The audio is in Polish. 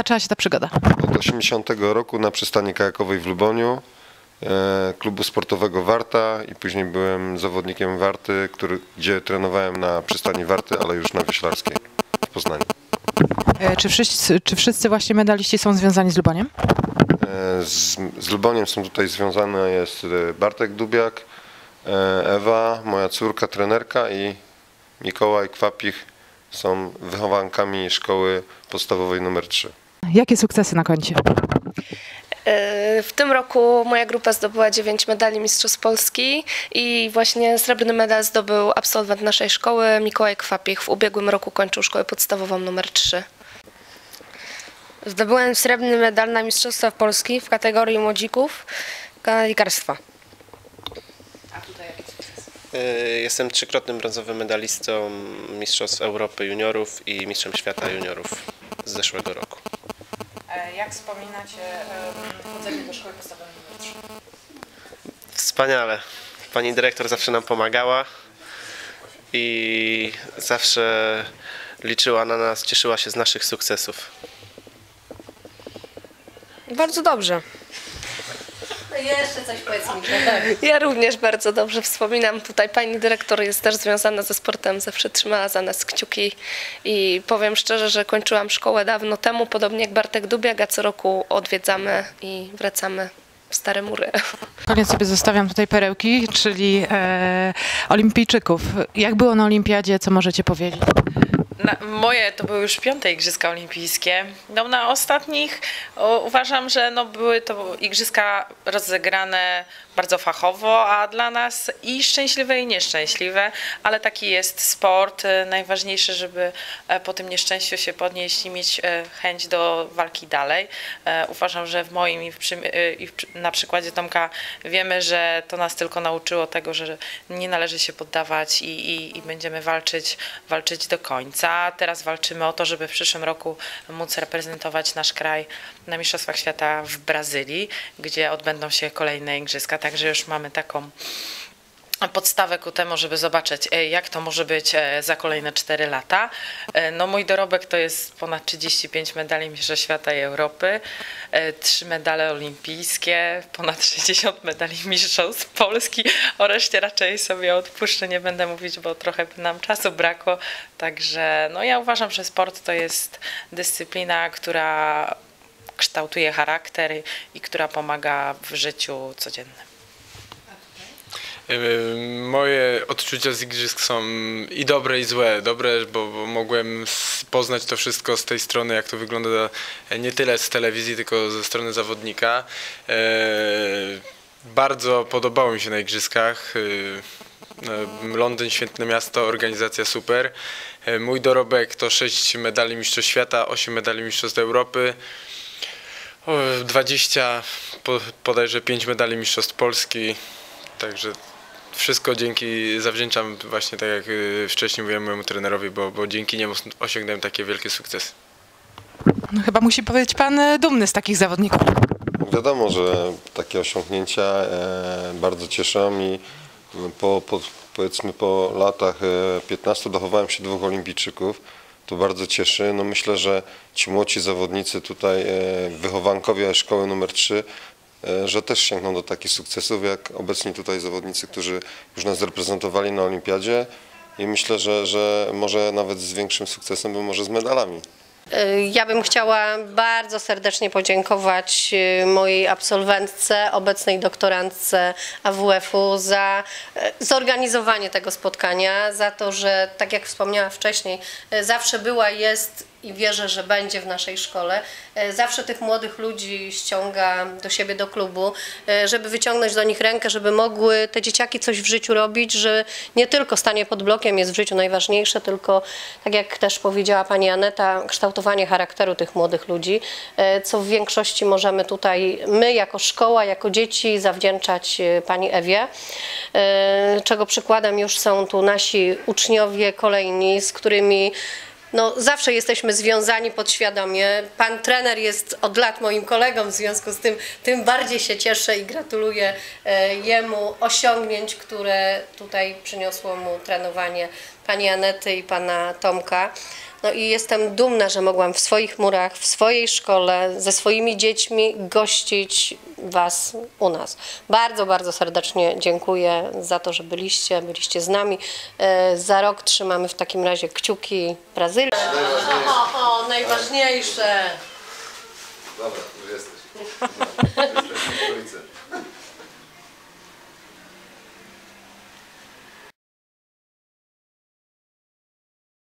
Zaczęła się ta przygoda. Od 80 roku na przystani kajakowej w Luboniu, e, klubu sportowego Warta i później byłem zawodnikiem Warty, który, gdzie trenowałem na przystani Warty, ale już na Wioślarskiej w Poznaniu. E, Czy wszyscy, czy wszyscy właśnie medaliści są związani z Luboniem? E, Z, z Luboniem są tutaj związane jest Bartek Dubiak, Ewa, moja córka, trenerka i Mikołaj Kwapich są wychowankami szkoły podstawowej numer 3. Jakie sukcesy na koncie? E, W tym roku moja grupa zdobyła 9 medali Mistrzostw Polski i właśnie srebrny medal zdobył absolwent naszej szkoły Mikołaj Kwapich. W ubiegłym roku kończył szkołę podstawową numer 3. Zdobyłem srebrny medal na Mistrzostwach Polski w kategorii młodzików kanalikarstwa. Y, Jestem trzykrotnym brązowym medalistą Mistrzostw Europy Juniorów i Mistrzem Świata Juniorów z zeszłego roku. Jak wspominacie chodzenie do szkoły podstawowej Wspaniale. Pani dyrektor zawsze nam pomagała i zawsze liczyła na nas, cieszyła się z naszych sukcesów. Bardzo dobrze. Jeszcze coś powiedz mi. Ja również bardzo dobrze wspominam. Tutaj pani dyrektor jest też związana ze sportem, zawsze trzymała za nas kciuki i powiem szczerze, że kończyłam szkołę dawno temu, podobnie jak Bartek Dubiak, a co roku odwiedzamy i wracamy w Stare Mury. Koniec sobie zostawiam tutaj perełki, czyli e, olimpijczyków. Jak było na olimpiadzie, co możecie powiedzieć? Na, moje to były już piąte Igrzyska Olimpijskie. No, na ostatnich o, uważam, że no, były to Igrzyska rozegrane bardzo fachowo, a dla nas i szczęśliwe, i nieszczęśliwe, ale taki jest sport. E, Najważniejsze, żeby e, po tym nieszczęściu się podnieść i mieć e, chęć do walki dalej. Uważam, że w moim i, w i w, na przykładzie Tomka wiemy, że to nas tylko nauczyło tego, że nie należy się poddawać i, i, i będziemy walczyć, walczyć do końca. Teraz walczymy o to, żeby w przyszłym roku móc reprezentować nasz kraj na Mistrzostwach Świata w Brazylii, gdzie odbędą się kolejne igrzyska. Także już mamy taką podstawę ku temu, żeby zobaczyć, e, jak to może być e, za kolejne 4 lata. E, No mój dorobek to jest ponad 35 medali Mistrzostw Świata i Europy, 3 medale olimpijskie, ponad 60 medali Mistrzostw Polski. O reszcie raczej sobie odpuszczę, nie będę mówić, bo trochę by nam czasu brakło. Także no ja uważam, że sport to jest dyscyplina, która kształtuje charakter i- i która pomaga w życiu codziennym. Yy, Moje odczucia z igrzysk są i dobre, i złe. Dobre, bo, bo mogłem poznać to wszystko z tej strony, jak to wygląda nie tyle z telewizji, tylko ze strony zawodnika. Yy, Bardzo podobało mi się na igrzyskach. Yy, e, Londyn, świetne miasto, organizacja super. E, Mój dorobek to 6 medali Mistrzostw Świata, 8 medali Mistrzostw Europy. O, 20, po- bodajże 5 medali Mistrzostw Polski. Także wszystko dzięki, zawdzięczam właśnie tak jak y, wcześniej mówiłem mojemu trenerowi, bo, bo dzięki niemu osiągnąłem takie wielkie sukcesy. No, chyba musi być pan e, dumny z takich zawodników. Wiadomo, że takie osiągnięcia e, bardzo cieszą i po, po, powiedzmy po latach e, 15 dochowałem się dwóch olimpijczyków. To bardzo cieszy. No myślę, że ci młodzi zawodnicy tutaj, e, wychowankowie szkoły numer 3, e, że też sięgną do takich sukcesów jak obecni tutaj zawodnicy, którzy już nas reprezentowali na olimpiadzie i myślę, że, że może nawet z większym sukcesem, bo może z medalami. Y, Ja bym chciała bardzo serdecznie podziękować y, mojej absolwentce, obecnej doktorantce AWF-u za zorganizowanie tego spotkania, za to, że tak jak wspomniałam wcześniej, zawsze była, jest i wierzę, że będzie w naszej szkole. Y, Zawsze tych młodych ludzi ściąga do siebie, do klubu, y, żeby wyciągnąć do nich rękę, żeby mogły te dzieciaki coś w życiu robić, że nie tylko stanie pod blokiem jest w życiu najważniejsze, tylko tak jak też powiedziała pani Aneta, kształtowanie charakteru tych młodych ludzi, e, co w większości możemy tutaj my jako szkoła, jako dzieci zawdzięczać e, pani Ewie, e, czego przykładem już są tu nasi uczniowie kolejni, z którymi no, zawsze jesteśmy związani podświadomie. Pan trener jest od lat moim kolegą, w związku z tym tym bardziej się cieszę i gratuluję e, jemu osiągnięć, które tutaj przyniosło mu trenowanie pani Anety i pana Tomka. No i jestem dumna, że mogłam w swoich murach, w swojej szkole, ze swoimi dziećmi gościć Was u nas. Bardzo, bardzo serdecznie dziękuję za to, że byliście, byliście z nami. E, Za rok trzymamy w takim razie kciuki Brazylii. O, o, najważniejsze. Dobra, już jesteś.